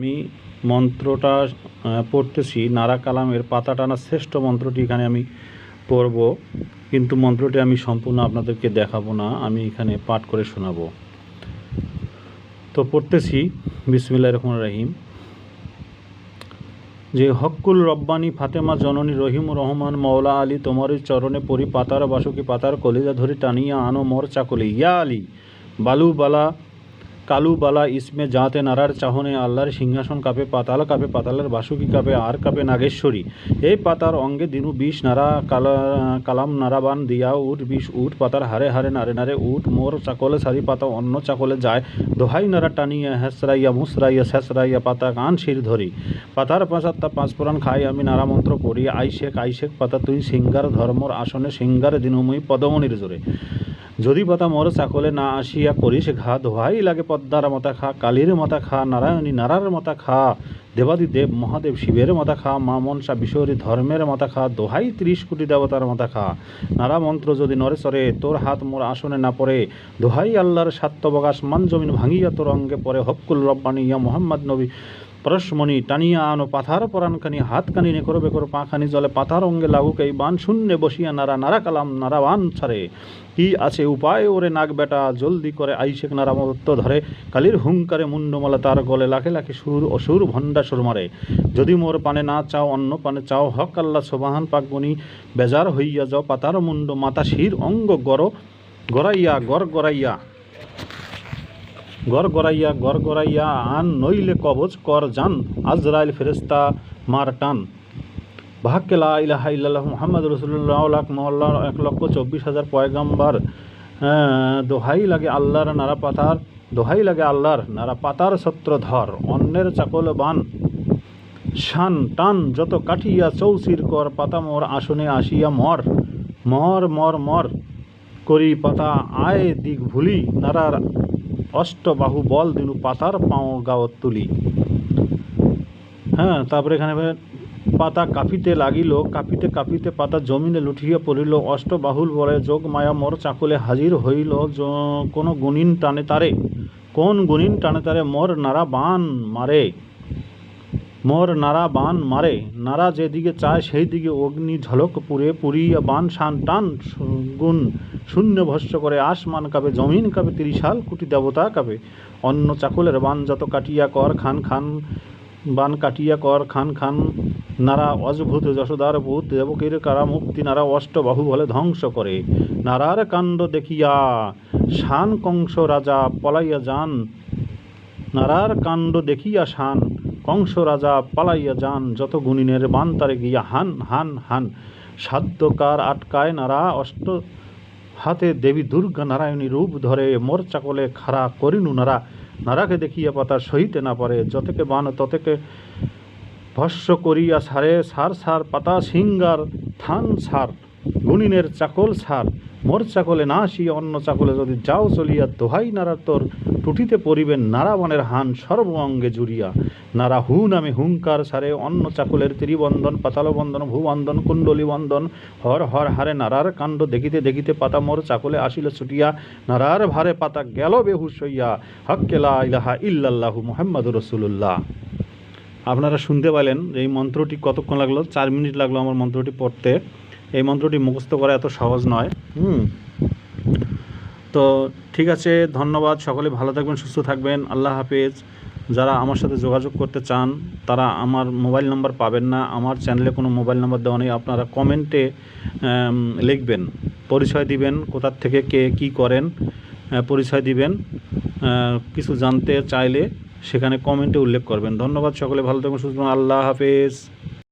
আমি মন্ত্রটা পড়তেছি। নারা কালামের পাতা টানা শ্রেষ্ঠ মন্ত্রটি এখানে আমি পড়ব। কিন্তু মন্ত্রটি আমি সম্পূর্ণ আপনাদেরকে দেখাবো না, আমি এখানে পাঠ করে শোনাবো। তো পড়তেছি বিসমিল্লাহ রহমান রাহিম। যে হক্কুল রব্বানি ফাতেমা জননী রহিম রহমান মৌলা আলী, তোমারই চরণে পরি পাতার বাসুকি পাতার কলিজা ধরে টানিয়া আনো মোর চাকলি। ইয়া আলী, বালু বালা কালু, বালা, ইসমে যাতে নারার, চাহনে আল্লাহর সিংহাসন কাপে, পাতাল কাপে, পাতালের বাসুকি কাপে, আর কাপে, নাগেশ্বরী। এই পাতার অঙ্গে দিনু বিষ, নারা, কালা, কালাম, নারাবান দিয়া উঠ বিষ উঠ পাতার হারে হারে নারে নারে উঠ মোর, চাকলে, সারি পাতা অন্য চাকলে যায়। দোহাই, নারা, টানিয়া হেসরাইয়া মুসরাইয়া শেসরাইয়া পাতা কান শির ধরি। পাতার পাঁচাত্তা পাঁচ পুরাণ খাই, আমি নারা মন্ত্র পড়ি আইশেক আইশেক পাতা তুই, সিঙ্গার ধর্মর আসনে, সিঙ্গার দিনময়ী, পদমনির জোরে। যদি পাতা মোর চাকলে না আসিয়া করিস ঘা দোহাই লাগে পদ্মার মাথা খা, কালীর মাথা খা, নারায়ণী নারার মাথা খা দেবাদি দেব মহাদেব শিবের মাথা খা, মা মনসা বিশ্বরী ধর্মের মাথা খা, দোহাই ত্রিশ কোটি দেবতার মাথা খা। নারা মন্ত্র যদি নরে সরে তোর হাত মোর আসনে না পড়ে, দোহাই আল্লাহর সাত্যবকাশ মান জমিন ভাঙিয়া তোর অঙ্গে পরে হক্কুল রব্বানি ইয়া মোহাম্মদ নবী। পরশমণি টানিয়া আনো পাথার পরানখানি হাতখানি নে করবে করো পাখানি জলে পাথার অঙ্গে লাগুক এই বান। শূন্যে বসিয়া নারা নারা কালাম নারা বান ছাড়ে। কি আছে উপায় ওরে নাক বেটা? জলদি করে আইসেক নারা মত্ত ধরে। কালির হুঙ্কারে মুন্ডমালা তার গলে লাখে লাখে সুর অসুর ভণ্ডা সুর মারে। যদি মোর পানে না চাও, অন্য পানে চাও, হক আল্লাহ সোবাহান পাকবনি বেজার হইয়া যাও, পাতার মুন্ড মাতা শির অঙ্গ গর গড়াইয়া, গড় গড়াইয়া। গড় গড়াইয়া গড় গড়াইয়া আন, নইলে কবচ কর জান, আজরাইল ফেরেস্তা মার টান। ভাগ্যে লা ইলাহা ইল্লাল্লাহ মুহাম্মদ রসুল্লাহ লাখ মহল্লা, এক লক্ষ চব্বিশ হাজার পয়গাম্বার। দোহাই লাগে আল্লাহর নারা পাতার, দোহাই লাগে আল্লাহর নারা পাতার ছত্র ধর, অন্যের চাকল বান। শান, টান, যত কাটিয়া চৌচির কর, পাতা মোর আসনে আসিয়া মর। মর মর মর। করি পাতা, আয় দিক ভুলি, নারার অষ্টবাহু বল দিনু পাতার পাও গাওয়ত তুলি। হ্যাঁ তারপরে এখানে পাতা কাঁপিতে লাগিল, কাঁপিতে কাঁপিতে পাতা জমিনে লুঠিয়া পড়িল, অষ্টবাহুল বলে যোগ মায়া মোর চাকুলে হাজির হইল কোন গুণিন টানে তারে, কোন গুণিন টানে তারে মোর নারা বান মারে। মোর নারা বান মারে নারা যেদিকে চায় সেই দিকে অগ্নি ঝলক পুরে পুরিয়া বান শান টান গুণ শূন্য ভস্য করে, আসমান কাঁপে জমিন কাঁপে ত্রিশাল কুটি দেবতা কাঁপে অন্য চাকুলের বান যত কাটিয়া কর, খান খান বান কাটিয়া কর, খান খান নারা অজভূত যশোদার ভূত দেবকীর কারা মুক্তি নারা অষ্টবাহু বলে ধ্বংস করে। নারার কাণ্ড দেখিয়া শান কংস রাজা পলাইয়া যান। নারার কাণ্ড দেখিয়া শান কংস রাজা পালাইয়া যান, যত গুণিনের বান তারে গিয়া হান হান হান। সাধ্যকার আটকায় নারা, অষ্ট হাতে দেবী দুর্গা নারায়ণী রূপ ধরে মোর চাকলে খাড়া করিনু নারা। নারাকে দেখিয়া পাতা সহিতে না পারে, যতকে বান ততকে ভস্য করিয়া সারে, সার সার পাতা, সিঙ্গার থান সার, গুণিনের চাকল সার। মোর চাকলে না আসি, অন্য চাকলে যদি যাও চলিয়া দোহাই নারা তোর। টুটিতে পরিবেন নারাবনের হান সর্ব অঙ্গে জুড়িয়া। নারা হু নামে হুঙ্কার সারে, অন্য চাকলের ত্রিবন্ধন পাতালবন্ধন ভূবন্ধন, কুণ্ডলী বন্ধন। হর হর হারে নারার কাণ্ড দেখিতে দেখিতে পাতা মোর চাকলে আসিল ছুটিয়া। নারার ভারে পাতা গেল বেহুশ হইয়া। হক্কেলা ইলাহা ইল্লাল্লাহু মুহাম্মদ রসুল্লাহ আপনারা শুনতে পেলেন এই মন্ত্রটি কতক্ষণ লাগল? চার মিনিট লাগল আমার মন্ত্রটি পড়তে। এই মন্ত্রটি মুখস্থ করা এত সহজ নয়। হুম। তো ঠিক আছে, ধন্যবাদ। সকলে ভালো থাকবেন, সুস্থ থাকবেন। আল্লাহ হাফেজ। যারা আমার সাথে যোগাযোগ করতে চান, তারা আমার মোবাইল নাম্বার পাবেন না। আমার চ্যানেলে কোনো মোবাইল নাম্বার দেওয়া নেই। আপনারা কমেন্টে লিখবেন। পরিচয় দিবেন, কোথার থেকে কে কি করেন পরিচয় দিবেন। কিছু জানতে চাইলে সেখানে কমেন্টে উল্লেখ করবেন। ধন্যবাদ। সকলে ভালো থাকবেন, সুস্থ আল্লাহ হাফেজ।